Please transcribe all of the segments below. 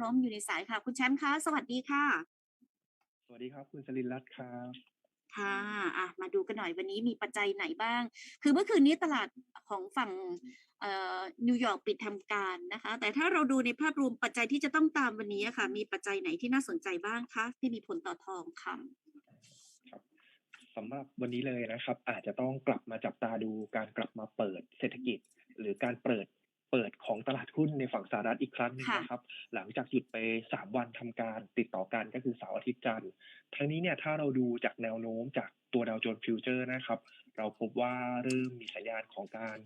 ร้อมอยู่ในสายค่ะ คุณแชมป์คะสวัสดีค่ะ สวัสดีครับ คุณสลินรัตน์ครับค่ะอะ มาดูกันหน่อยวันนี้มีปัจจัยไหนบ้าง คือเมื่อคืนนี้ตลาดของฝั่งเอ่อนิวยอร์กปิดทำการนะคะ แต่ถ้าเราดูในภาพรวมปัจจัยที่จะต้องตามวันนี้อะค่ะ มีปัจจัยไหนที่น่าสนใจบ้างคะที่มีผลต่อทองคำครับสำหรับวันนี้เลยนะครับ อาจจะต้องกลับมาจับตาดูการกลับมาเปิดเศรษฐกิจ หรือการเปิด เปิดของตลาดหุ้นในฝั่งสหรัฐอีกครั้งหนึงค่ะนะครับ หลังจากหยุดไปสามวันทำการติดต่อกันก็คือเสาร์อาทิตย์จันทร์ทั้งนี้เนี่ยถ้าเราดูจากแนวโน้มจากตัวดาวโจนส์ฟิวเจอร์นะครับ เราพบว่าเริ่มมีสัญญาณของการ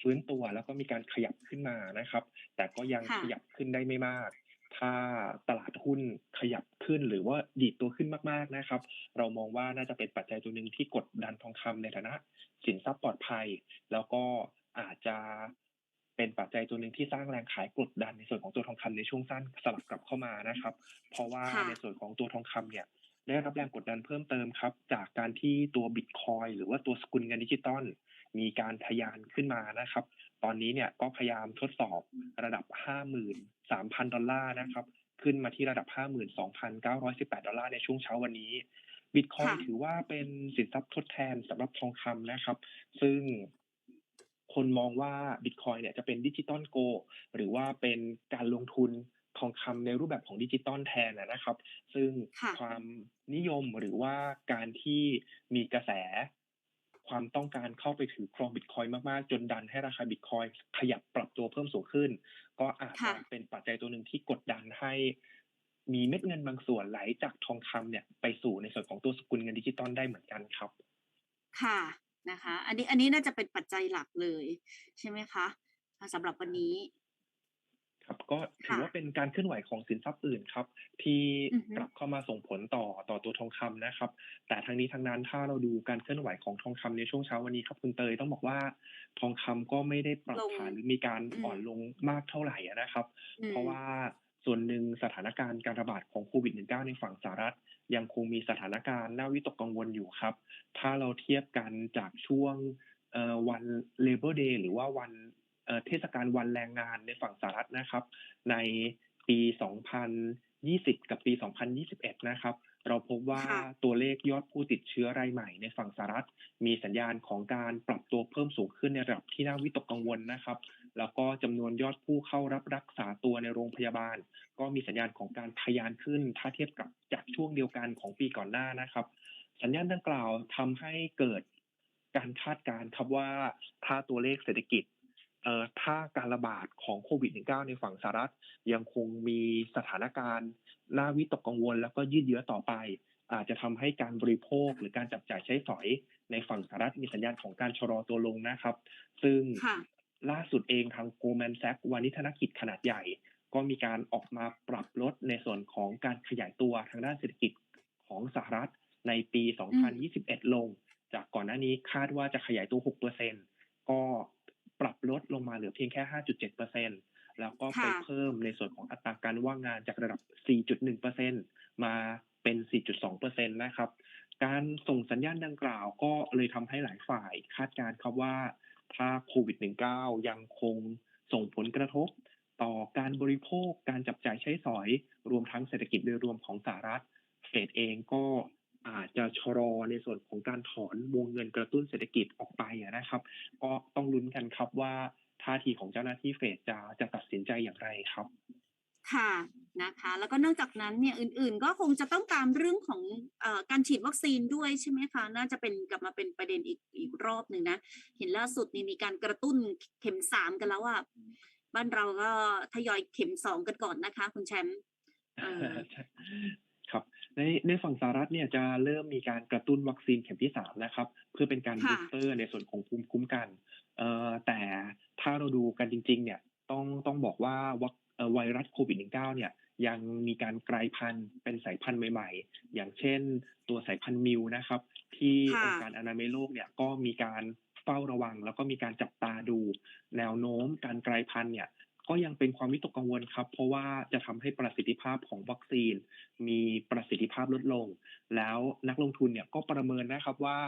ฟื้นตัวแล้วก็มีการขยับขึ้นมานะครับ แต่ก็ยังค่ะขยับขึ้นได้ไม่มาก ถ้าตลาดหุ้นขยับขึ้นหรือว่าดีดตัวขึ้นมากๆนะครับ เรามองว่าน่าจะเป็นปัจจัยตัวหนึ่งที่กดดันทองคำในฐานะ สินทรัพย์ปลอดภัย แล้วก็อาจจะ เป็นปัจจัยตัวหนึ่งที่สร้างแรงขายกดดันในส่วนของตัวทองคำในช่วงสั้นสลับกลับเข้ามานะครับ เพราะว่าค่ะในส่วนของตัวทองคำเนี่ยได้รับแรงกดดันเพิ่มเติมครับ จากการที่ตัวบิตคอยหรือว่าตัวสกุลเงินดิจิตอลมีการทะยานขึ้นมานะครับ ตอนนี้เนี่ยก็พยายามทดสอบระดับ 53,000 ดอลลาร์นะครับ ขึ้นมาที่ระดับ 52,918 ดอลลาร์ในช่วงเช้าวันนี้บิตคอยค่ะถือว่าเป็นสินทรัพย์ทดแทนสำหรับทองคำนะครับ ซึ่ง คนมองว่าบิตคอยเนี่ยจะเป็นดิจิตอลโกหรือว่าเป็นการลงทุนทองคำในรูปแบบของดิจิตอลแทนนะนะครับ ซึ่งค่ะความนิยมหรือว่าการที่มีกระแส ความต้องการเข้าไปถือครองบิตคอยมาก ๆ จนดันให้ราคาบิตคอยขยับปรับตัวเพิ่มสูงขึ้น ก็อาจจะค่ะเป็นปัจจัยตัวหนึ่งที่กดดันให้มีเม็ดเงินบางส่วนไหลจากทองคำเนี่ย ไปสู่ในส่วนของตัวสกุลเงินดิจิตอลได้เหมือนกันครับ ค่ะ นะคะ อันนี้อันนี้น่าจะเป็นปัจจัยหลักเลย ใช่ไหมคะสำหรับวันนี้ ครับก็ถือค่ะว่าเป็นการเคลื่อนไหวของสินทรัพย์อื่นครับ ที่อือฮึกลับเข้ามาส่งผลต่อต่อตัวทองคำนะครับ แต่ทั้งนี้ทั้งนั้นถ้าเราดูการเคลื่อนไหวของทองคำในช่วงเช้าวันนี้ครับ คุณเตยต้องบอกว่า ทองคำก็ไม่ได้ปรับลงฐานหรือมีการอืมอ่อนลงมากเท่าไหร่อะนะครับอืมเพราะว่า ส่วนหนึ่งสถานการณ์การระบาดของโควิด -19 ในฝั่งสหรัฐ ยังคงมีสถานการณ์น่าวิตกกังวลอยู่ครับ ถ้าเราเทียบกันจากช่วงเอ่อวัน Labor Day หรือว่าวันเอ่อเทศกาลวันแรงงานในฝั่งสหรัฐนะครับ ในปี 2020 กับปี 2021 นะครับ เราพบว่าค่ะตัวเลขยอดผู้ติดเชื้อรายใหม่ในฝั่งสหรัฐ มีสัญญาณของการปรับตัวเพิ่มสูงขึ้นในระดับที่น่าวิตกกังวลนะครับ แล้วก็จำนวนยอดผู้เข้ารับรักษาตัวในโรงพยาบาล ก็มีสัญญาณของการทะยานขึ้น ถ้าเทียบกับจากช่วงเดียวกันของปีก่อนหน้านะครับ สัญญาณดังกล่าวทำให้เกิดการคาดการณ์ครับว่าถ้าตัวเลขเศรษฐกิจเอ่อถ้าการระบาดของโควิด -19 ในฝั่งสหรัฐ ยังคงมีสถานการณ์น่าวิตกกังวล แล้วก็ยืดเยื้อต่อไป อาจจะทำให้การบริโภคหรือการจับจ่ายใช้สอยในฝั่งสหรัฐมีสัญญาณของการชะลอตัวลงนะครับ ซึ่ง ล่าสุดเองทาง Goldman Sachs วานิธนกิจขนาดใหญ่ ก็มีการออกมาปรับลดในส่วนของการขยายตัวทางด้านเศรษฐกิจของสหรัฐในปี 2021 ลง จากก่อนหน้านี้คาดว่าจะขยายตัว 6%ก็ปรับลดลงมาเหลือเพียงแค่ 5.7%แล้วก็ไปเพิ่มในส่วนของอัตราการว่างงานจากระดับ 4.1%มาเป็น 4.2%นะครับ การส่งสัญญาณดังกล่าวก็เลยทำให้หลายฝ่ายคาดการณ์ครับว่า ถ้าโควิด -19 ยังคงส่งผลกระทบ ต่อการบริโภคการจับจ่ายใช้สอย รวมทั้งเศรษฐกิจโดยรวมของสหรัฐเฟดเองก็อาจจะชะลอในส่วนของการถอนวงเงินกระตุ้นเศรษฐกิจออกไปนะครับ ก็ต้องลุ้นกันครับว่าท่าทีของเจ้าหน้าที่เฟดจะจะตัดสินใจอย่างไรครับ ค่ะ นะคะ แล้วก็นอกจากนั้นเนี่ยอื่น ๆ ก็คงจะต้องตามเรื่องของเออการฉีดวัคซีนด้วยใช่ไหมคะ น่าจะเป็นกลับมาเป็นประเด็นอีกอีกรอบหนึ่งนะ เห็นล่าสุดนี่มีการกระตุ้นเข็มสามกันแล้วอะบ้านเราก็ทยอยเข็มสองกันก่อนนะคะ คุณแชมป์เออครับในในฝั่งสหรัฐเนี่ยจะเริ่มมีการกระตุ้นวัคซีนเข็มที่สามนะครับ เพื่อเป็นการค่ะบูสเตอร์ในส่วนของภูมิคุ้มกันเอ่อแต่ถ้าเราดูกันจริง ๆ เนี่ยต้องต้องบอกว่าวัคเอ่อไวรัสโควิด -19 เนี่ย ยังมีการกลายพันธุ์เป็นสายพันธุ์ใหม่ ๆ อย่างเช่น ตัวสายพันธุ์มิวนะครับ ที่องค์การอนามัยโลกเนี่ยก็มีการเฝ้าระวัง แล้วก็มีการจับตาดู แนวโน้มการกลายพันธุ์เนี่ยก็ยังเป็นความวิตกกังวลครับ เพราะว่าจะทำให้ประสิทธิภาพของวัคซีน มีประสิทธิภาพลดลง แล้วนักลงทุนเนี่ยก็ประเมินนะครับว่า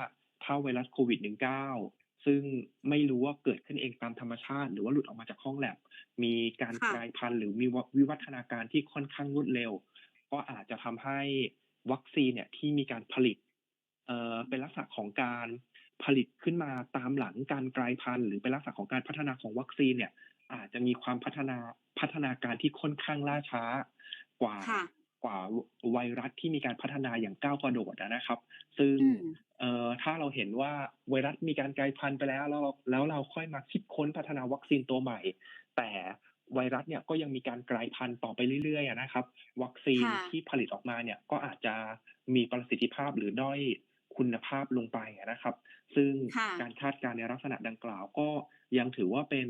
ถ้าไวรัสโควิด -19 ซึ่งไม่รู้ว่าเกิดขึ้นเองตามธรรมชาติ หรือว่าหลุดออกมาจากห้องแลบ มีการค่ะกลายพันธุ์หรือมีววิวัฒนาการที่ค่อนข้างรวดเร็ว ก็อาจจะทำให้วัคซีนเนี่ยที่มีการผลิตเอ่อเป็นลักษณะของการผลิตขึ้นมาตามหลังการกลายพันธุ์หรือเป็นลักษณะของการพัฒนาของวัคซีนเนี่ย อาจจะมีความพัฒนาพัฒนาการที่ค่อนข้างล่าช้ากว่าค่ะ กว่าไวรัสที่มีการพัฒนาอย่างก้าวกระโดดอะนะครับ ซึ่งอืมเอ่อถ้าเราเห็นว่าไวรัสมีการกลายพันธุ์ไปแล้วแล้วเราแล้วเราค่อยมาคิดค้นพัฒนาวัคซีนตัวใหม่ แต่ไวรัสเนี่ยก็ยังมีการกลายพันธุ์ต่อไปเรื่อยๆอะนะครับ วัคซีนค่ะที่ผลิตออกมาเนี่ยก็อาจจะมีประสิทธิภาพหรือด้อยคุณภาพลงไปอะนะครับ ซึ่งค่ะการคาดการณ์ในลักษณะดังกล่าวก็ยังถือว่าเป็น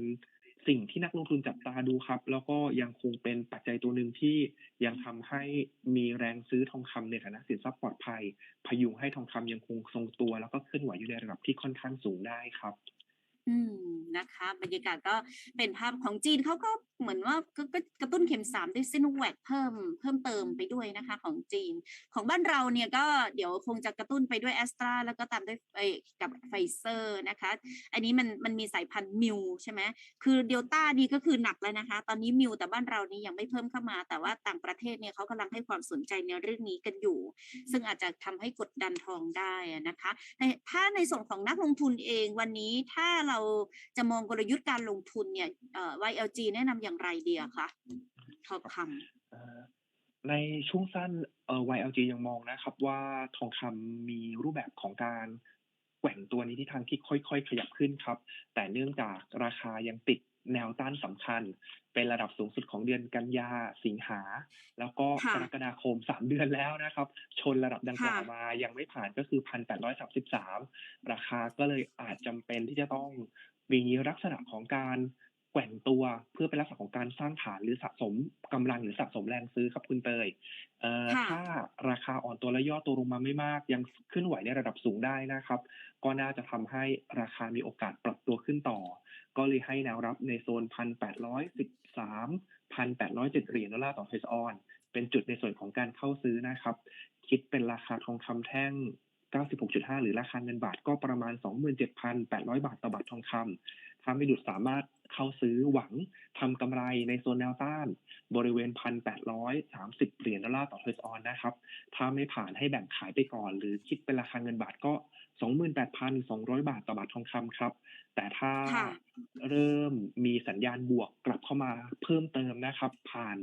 สิ่งที่นักลงทุนจับตาดูครับ แล้วก็ยังคงเป็นปัจจัยตัวหนึ่งที่ยังทำให้มีแรงซื้อทองคำในฐานะสินทรัพย์ปลอดภัย พยุงให้ทองคำยังคงทรงตัว แล้วก็เคลื่อนไหวอยู่ในระดับที่ค่อนข้างสูงได้ครับ อืมนะคะ บรรยากาศก็เป็นภาพของจีนเขาก็เหมือนว่าก็ก็กระตุ้นเข็มสามด้วยซิโนแวคเพิ่มเพิ่มเติมไปด้วยนะคะของจีน ของบ้านเราเนี่ยก็เดี๋ยวคงจะกระตุ้นไปด้วยแอสตราแล้วก็ตามด้วยไอ้กับไฟเซอร์นะคะ อันนี้มันมันมีสายพันธุ์มิวใช่ไหมคือเดลต้านี่ก็คือหนักแล้วนะคะ ตอนนี้มิวแต่บ้านเรานี่ยังไม่เพิ่มเข้ามา แต่ว่าต่างประเทศเนี่ยเขากำลังให้ความสนใจในเรื่องนี้กันอยู่ ซึ่งอาจจะทำให้กดดันทองได้นะคะแต่ถ้าในส่วนของนักลงทุนเองวันนี้ถ้าเราจะมองกลยุทธ์การลงทุนเนี่ยเอ่อ YLG แนะนำอย่างไรเดียคะทองคำในช่วงสั้นเอ่อ YLG ยังมองนะครับ ว่าทองคำมีรูปแบบของการแกว่งตัวนี้ที่ทางที่ค่อย ๆ ขยับขึ้นครับ แต่เนื่องจากราคายังติด แนวต้านสำคัญ เป็นระดับสูงสุดของเดือนกันยาสิงหา แล้วก็ค่ะกรกฎาคมสามเดือนแล้วนะครับ ชนระดับดังกล่าวค่ะมายังไม่ผ่านก็คือพันแปดร้อยสามสิบสามราคาก็เลยอาจจำเป็นที่จะต้องมีลักษณะของการ แกว่งตัวเพื่อเป็นลักษณะของการสร้างฐานหรือสะสมกำลังหรือสะสมแรงซื้อครับคุณเตยเอ่อค่ะถ้าราคาอ่อนตัวและย่อตัวลงมาไม่มาก ยังขึ้นไหวในระดับสูงได้นะครับ ก็น่าจะทำให้ราคามีโอกาสปรับตัวขึ้นต่อ ก็เลยให้แนวรับในโซนพันแปดร้อยสิบสามพันแปดร้อยเจ็ดเหรียญดอลลาร์ต่อเทสออน เป็นจุดในส่วนของการเข้าซื้อนะครับ คิดเป็นราคาทองคำแท่ง96.5 หรือราคาเงินบาทก็ประมาณ 27,800 บาทต่อบาททองคำ ถ้าไม่หลุดสามารถเข้าซื้อหวังทำกำไรในโซนแนวต้าน บริเวณ 1,830 เหรียญดอลลาร์ต่อเทสออนนะครับ ถ้าไม่ผ่านให้แบ่งขายไปก่อน หรือคิดเป็นราคาเงินบาทก็ 28,200 บาทต่อบาททองคำครับ แต่ถ้าค่ะเริ่มมีสัญญาณบวกกลับเข้ามาเพิ่มเติมนะครับ ผ่าน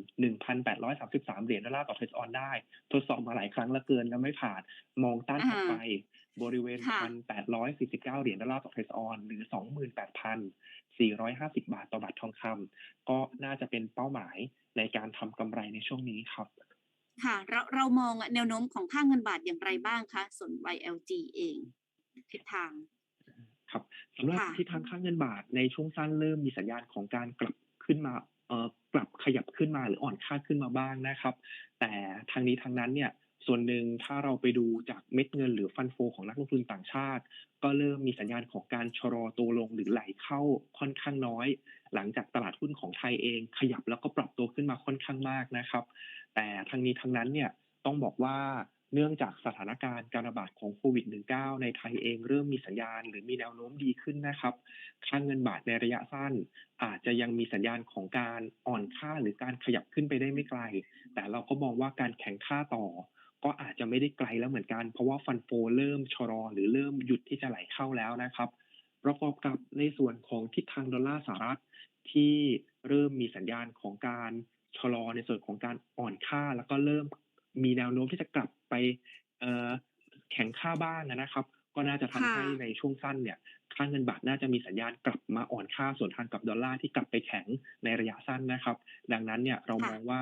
1,833 เหรียญดอลลาร์ต่อเทสออนได้ ทดสอบมาหลายครั้งแล้วเกินแล้วไม่ผ่านมองต้านถัดไป บริเวณค่ะ1,849 เหรียญดอลลาร์ต่อเทสออนหรือ 28,450 บาทต่อบาททองคำก็น่าจะเป็นเป้าหมายในการทำกำไรในช่วงนี้ครับ ค่ะ เราเรามองแนวโน้มของค่าเงินบาทอย่างไรบ้างคะส่วน YLG เองทิศทาง ครับสำหรับค่ะทิศทางค่าเงินบาทในช่วงสั้นเริ่มมีสัญญาณของการกลับขึ้นมาเอ่อกลับขยับขึ้นมาหรืออ่อนค่าขึ้นมาบ้างนะครับ แต่ทางนี้ทางนั้นเนี่ย ส่วนหนึ่งถ้าเราไปดูจากเม็ดเงินหรือฟันโฟของนักลงทุนต่างชาติ ก็เริ่มมีสัญญาณของการชะลอตัวลงหรือไหลเข้าค่อนข้างน้อย หลังจากตลาดหุ้นของไทยเอง ขยับแล้วก็ปรับตัวขึ้นมาค่อนข้างมากนะครับ แต่ทางนี้ทางนั้นเนี่ยต้องบอกว่าเนื่องจากสถานการณ์การระบาดของโควิด -19 ในไทยเองเริ่มมีสัญญาณหรือมีแนวโน้มดีขึ้นนะครับ ค่าเงินบาทในระยะสั้น อาจจะยังมีสัญญาณของการอ่อนค่าหรือการขยับขึ้นไปได้ไม่ไกล แต่เราก็มองว่าการแข่งค่าต่อ ก็อาจจะไม่ได้ไกลแล้วเหมือนกัน เพราะว่าฟันโฟเริ่มชะลอหรือเริ่มหยุดที่จะไหลเข้าแล้วนะครับ ประกอบกับในส่วนของทิศทางดอลลาร์สหรัฐที่เริ่มมีสัญญาณของการชะลอในส่วนของการอ่อนค่า แล้วก็เริ่มมีแนวโน้มที่จะกลับไปแข็งค่าบ้างนะครับ ก็น่าจะทำค่ะให้ในช่วงสั้นเนี่ยค่าเงินบาทน่าจะมีสัญญาณกลับมาอ่อนค่าส่วนทางกับดอลลาร์ที่กลับไปแข็งในระยะสั้นนะครับ ดังนั้นเนี่ยเรามองว่า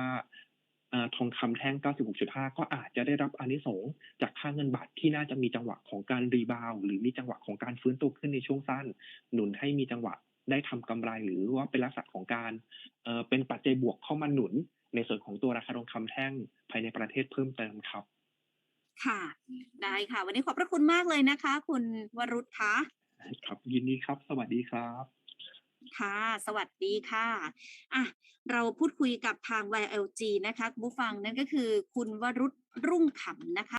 ทองคำแท่ง 96.5 ก็อาจจะได้รับอานิสงส์จากค่าเงินบาทที่น่าจะมีจังหวะของการรีบาวด์หรือมีจังหวะของการฟื้นตัวขึ้นในช่วงสั้น หนุนให้มีจังหวะได้ทำกำไรหรือว่าเป็นลักษณะของการเอ่อเป็นปัจจัยบวกเข้ามาหนุน ในส่วนของตัวราคาทองคำแท่งภายในประเทศเพิ่มเติมครับ ค่ะ ได้ค่ะ วันนี้ขอบพระคุณมากเลยนะคะ คุณวรุษคะครับยินดีครับ สวัสดีครับ ค่ะ สวัสดีค่ะอะ เราพูดคุยกับทาง YLG นะคะผู้ฟังนั่นก็คือคุณวรุษรุ่งขำนะคะ